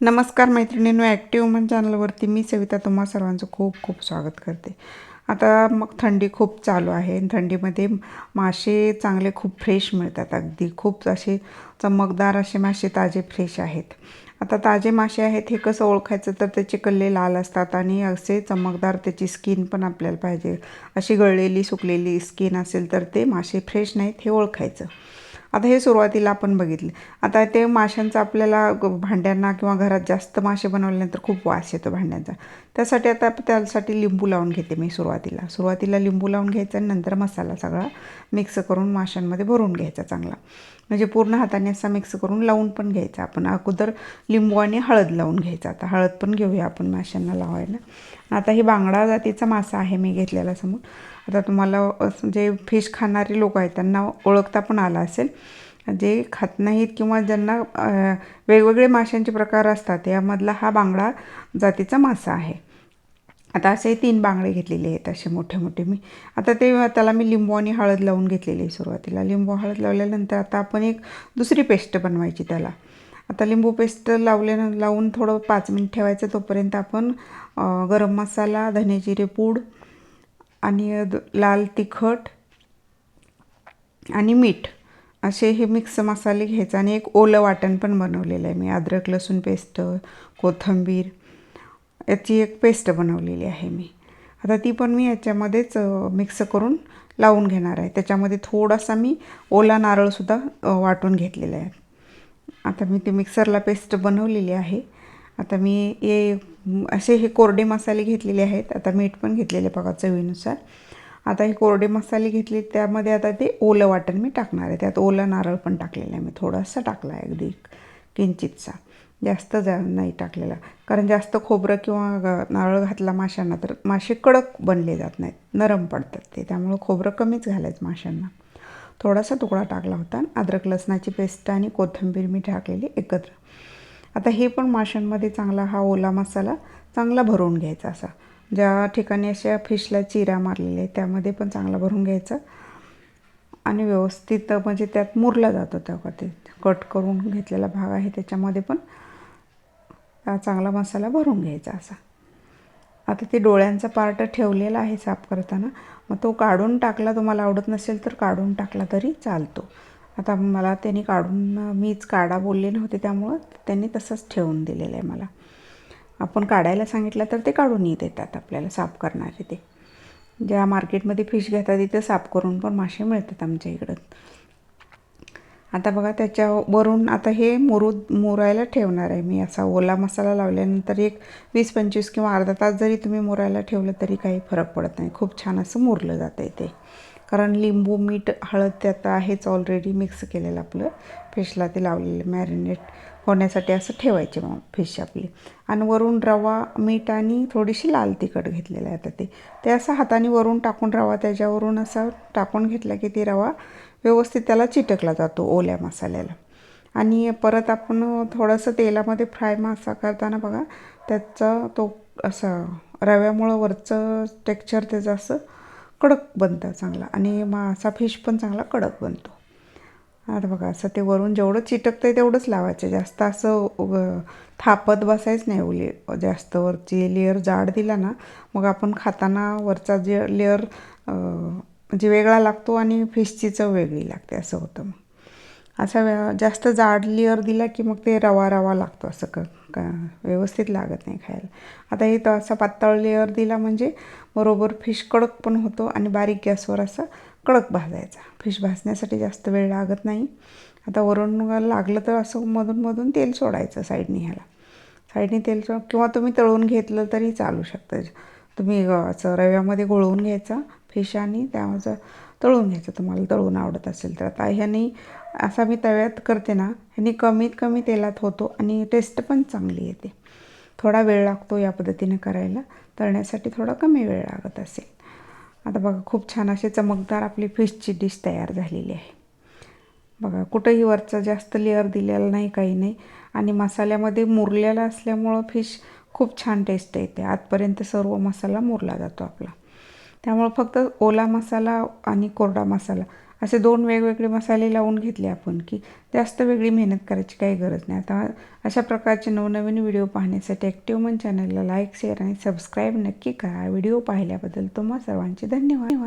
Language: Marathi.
नमस्कार मैत्रिणींनो ॲक्टिव्ह वुमन चॅनलवरती मी सविता तुम्हा सर्वांचं खूप खूप स्वागत करते. आता मग थंडी खूप चालू आहे थंडीमध्ये मासे चांगले खूप फ्रेश मिळतात अगदी. खूप असे चमकदार असे मासे ताजे फ्रेश आहेत. आता ताजे मासे आहेत हे कसं ओळखायचं? तर त्याचे कल्ले लाल असतात आणि असे चमकदार त्याची स्किन पण आपल्याला पाहिजे. अशी गळलेली सुकलेली स्किन असेल तर ते मासे फ्रेश नाहीत हे ओळखायचं. आता हे सुरुवातीला आपण बघितले. आता ते माशांचं आपल्याला ग- भांड्यांना किंवा घरात जास्त मासे बनवल्यानंतर खूप वास येतो भांड्यांचा. त्यासाठी आता त्यासाठी लिंबू लावून घेते मी सुरुवातीला. सुरुवातीला लिंबू लावून घ्यायचा आणि नंतर मसाला सगळा मिक्स करून माशांमध्ये भरून घ्यायचा चांगला. म्हणजे पूर्ण हाताने असा मिक्स करून लावून पण घ्यायचा आपण. अगोदर लिंबू आणि हळद लावून घ्यायचा. आता हळद पण घेऊया आपण माशांना लावायला. आता ही बांगडा जातीचा मासा आहे मी घेतलेला समोर. आता तुम्हाला जे म्हणजे फिश खाणारे लोक आहेत त्यांना ओळखता पण आला असेल. जे खात नाहीत किंवा ज्यांना वेगवेगळे माशांचे प्रकार असतात यामधला हा बांगडा जातीचा मासा आहे. आता असे तीन बांगडे घेतलेले आहेत असे मोठे मोठे मी. आता ते त्याला मी लिंबू आणि हळद लावून घेतलेली आहे सुरुवातीला. लिंबू हळद लावल्यानंतर आता आपण एक दुसरी पेस्ट बनवायची त्याला. आता लिंबू पेस्ट लावल्यानं लावून थोडं पाच मिनिट ठेवायचं तोपर्यंत आपण गरम मसाला धने जिरे पूड आणि द- लाल तिखट आणि मीठ असे हे मिक्स मसाले घ्यायचे आणि एक ओलं वाटण पण बनवलेलं आहे. मी अद्रक लसूण पेस्ट कोथिंबीर याची एक पेस्ट बनवलेली आहे मी. आता ती पण मी याच्यामध्येच मिक्स करून लावून घेणार आहे. त्याच्यामध्ये थोडासा मी ओला नारळसुद्धा वाटून घेतलेला आहे. आता मी ते मिक्सरला पेस्ट बनवलेली आहे. आता मी हे असे हे कोरडे मसाले घेतलेले आहेत. आता मीठ पण घेतलेले बघा चवीनुसार. आता हे कोरडे मसाले घेतले त्यामध्ये आता ते ओलं वाटण मी टाकणार आहे. त्यात ओला नारळ पण टाकलेला आहे मी. थोडासा टाकला आहे अगदी किंचितसा. जास्त जा नाही टाकलेला. कारण जास्त खोबरं किंवा नारळ घातला माशांना तर मासे कडक बनले जात नाहीत. नरम पडतात ते. त्यामुळं खोबरं कमीच घालायचं माशांना. थोडासा तुकडा टाकला होता अद्रक लसणाची पेस्ट आणि कोथिंबीर मी टाकलेली एकत्र. आता हे पण माशांमध्ये चांगला हा ओला मसाला चांगला भरून घ्यायचा असा. ज्या ठिकाणी अशा फिशला चिरा मारलेल्या आहेत त्यामध्ये पण चांगला भरून घ्यायचा. आणि व्यवस्थित म्हणजे त्यात मुरला जातो तेव्हा ते कट करून घेतलेला भाग आहे त्याच्यामध्ये पण. हा चांगला मसाला भरून घ्यायचा असा. आता ते डोळ्यांचा पार्ट ठेवलेला आहे साफ करताना. मग तो काढून टाकला तुम्हाला आवडत नसेल तर काढून टाकला तरी चालतो. आता मला त्यांनी काढून मीच काढा बोलले नव्हते त्यामुळं त्यांनी तसंच ठेवून दिलेलं आहे मला. आपण काढायला सांगितलं तर ते काढूनही देतात आपल्याला साफ करणारे ते. ज्या मार्केटमध्ये फिश घेतात तिथे साफ करून पण मासे मिळतात आमच्या इकडं. आता बघा त्याच्यावरून आता हे मुरू मुरायला ठेवणार आहे मी. असा ओला मसाला लावल्यानंतर एक वीस पंचवीस किंवा अर्धा तास जरी तुम्ही मुरायला ठेवलं तरी काही फरक पडत नाही. खूप छान असं मुरलं जातं आहे ते. कारण लिंबू मीठ हळद त्यात आहेच ऑलरेडी मिक्स केलेलं आपलं. फिशला ते लावलेलं मॅरिनेट होण्यासाठी असं ठेवायचे मग फिश आपली. आणि वरून रवा मीठ आणि थोडीशी लाल तिखट घेतलेलं आहे आता ते. ते असं हाताने वरून टाकून रवा त्याच्यावरून असं टाकून घेतला की ती रवा व्यवस्थित त्याला चिटकला जातो ओल्या मसाल्याला. आणि परत आपण थोडंसं तेलामध्ये फ्राय मासा करताना बघा त्याचा तो असं रव्यामुळं वरचं टेक्स्चर त्याचं असं कडक बनतं चांगला. आणि मासा फिश पण चांगला कडक बनतो. आता बघा असं ते वरून जेवढं चिटकतं आहे तेवढंच लावायचं. जास्त असं उग- थापत बसायच नाही ओले जास्त वरची लेअर जाड दिला ना मग आपण खाताना वरचा जे लेअर म्हणजे वेगळा लागतो आणि फिशची चव वेगळी लागते असं होतं मग. असा व्या जास्त जाड लेअर दिला की मग ते रवा रवा लागतो असं क का? व्यवस्थित लागत नाही खायला. आता हे तर असा पातळ लेअर दिला म्हणजे बरोबर फिश कडक पण होतो आणि बारीक गॅसवर असा कडक भाजायचा. फिश भाजण्यासाठी जास्त वेळ लागत नाही. आता वरून लागलं तर असं मधून मधून तेल सोडायचं साईडने ह्याला. साईडने तेल सोड किंवा तुम्ही तळून घेतलं तरी चालू शकतं. तुम्ही असं रव्यामध्ये गोळवून घ्यायचा फिश आणि त्यामध्ये तळून घ्यायचं. तुम्हाला तळून आवडत असेल तर. आता ह्याने असा मी तव्यात करते ना ह्याने कमीत कमी तेलात होतो आणि टेस्ट पण चांगली येते. थोडा वेळ लागतो या पद्धतीने करायला. तळण्यासाठी थोडा कमी वेळ लागत असेल. आता बघा खूप छान अशी चमकदार आपली फिशची डिश तयार झालेली आहे. बघा कुठंही वरचा जास्त लेअर दिलेला नाही काही नाही. आणि मसाल्यामध्ये मुरलेला असल्यामुळं फिश खूप छान टेस्ट येते. आतपर्यंत सर्व मसाला मुरला जातो आपला. त्यामुळं फक्त ओला मसाला आणि कोरडा मसाला असे दोन वेगवेगळे मसाले लावून घेतले आपण की जास्त वेगळी मेहनत करायची काही गरज नाही. आता अशा प्रकारचे नवनवीन व्हिडिओ पाहण्यासाठी ॲक्टिव मन चॅनलला लाईक शेअर आणि सबस्क्राईब नक्की करा. व्हिडिओ पाहिल्याबद्दल तुम्हा सर्वांचे धन्यवाद.